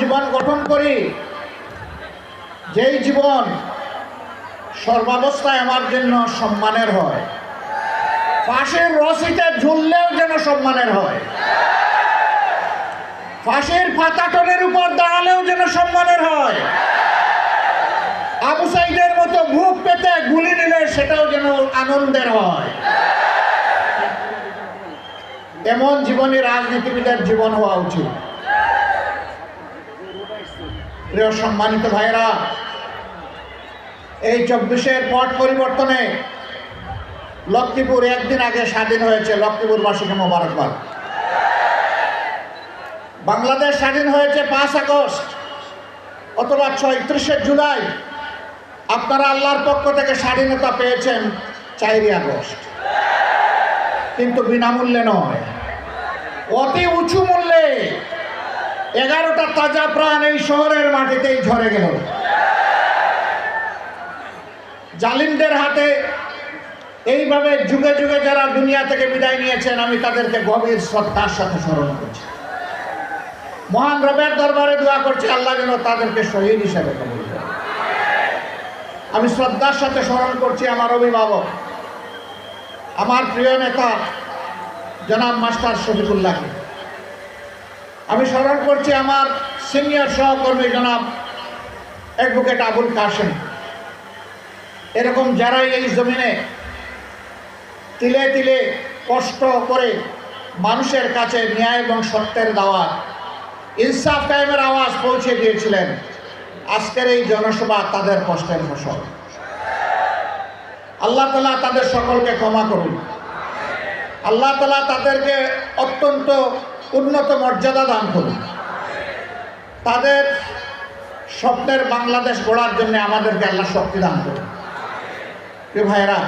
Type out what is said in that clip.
জীবন গঠন করি, যেই জীবন সর্বাবস্থায় আমার জন্য সম্মানের হয়, ফাঁসির রসিতে ঝুললেও যেন সম্মানের হয়, ফাঁসির পাতাটনের উপর দাঁড়ালেও যেন সম্মানের হয়, আবু সাইদের মতো বুক পেতে গুলি নিলে সেটাও যেন আনন্দের হয়। এমন জীবনী রাজনীতিবিদের জীবন হওয়া উচিত। প্রিয় সম্মানিত ভাইয়েরা, এই চব্বিশের পট পরিবর্তনে লক্ষ্মীপুর একদিন আগে স্বাধীন হয়েছে লক্ষ্মীপুর লক্ষ্মীপুরবাসীকে মোবারকবাদ। বাংলাদেশ স্বাধীন হয়েছে পাঁচ আগস্ট অথবা ছয়ত্রিশে জুলাই। আপনারা আল্লাহর পক্ষ থেকে স্বাধীনতা পেয়েছেন চারই আগস্ট। কিন্তু বিনামূল্যে নয়। এগারোটা তাজা প্রাণ এই শহরের মাটিতেই ঝরে গেল। জালিমদের হাতে এইভাবে যুগে যুগে যারা দুনিয়া থেকে বিদায় নিয়েছেন, আমি তাদেরকে গভীর শ্রদ্ধার সাথে স্মরণ করছি। মহান রবের দরবারে দোয়া করছি, আল্লাহ যেন তাদেরকে শহীদ হিসেবে আমি শ্রদ্ধার সাথে স্মরণ করছি আমার অভিভাবক, আমার প্রিয় নেতা, জনাব মাস্টার শফিকুল্লাহকে। আমি স্মরণ করছি আমার সিনিয়র সহকর্মী জনাব অ্যাডভোকেট আবুল কাসেম এরকম যারাই এই জমিনে তিলে তিলে কষ্ট করে মানুষের কাছে ন্যায় এবং সত্যের দাওয়াত ইনসাফ কায়েমের আওয়াজ পৌঁছে দিয়েছিলেন, আজকের এই জনসভা তাদের কষ্টের ফসল। আল্লাহ তালা তাদের সকলকে ক্ষমা করুন। আল্লাহ তালা তাদেরকে অত্যন্ত উন্নত মর্যাদা দান করুন। তাদের স্বপ্নের বাংলাদেশ গড়ার জন্য আমাদেরকে আল্লাহ শক্তি দান করুন। ভাইরা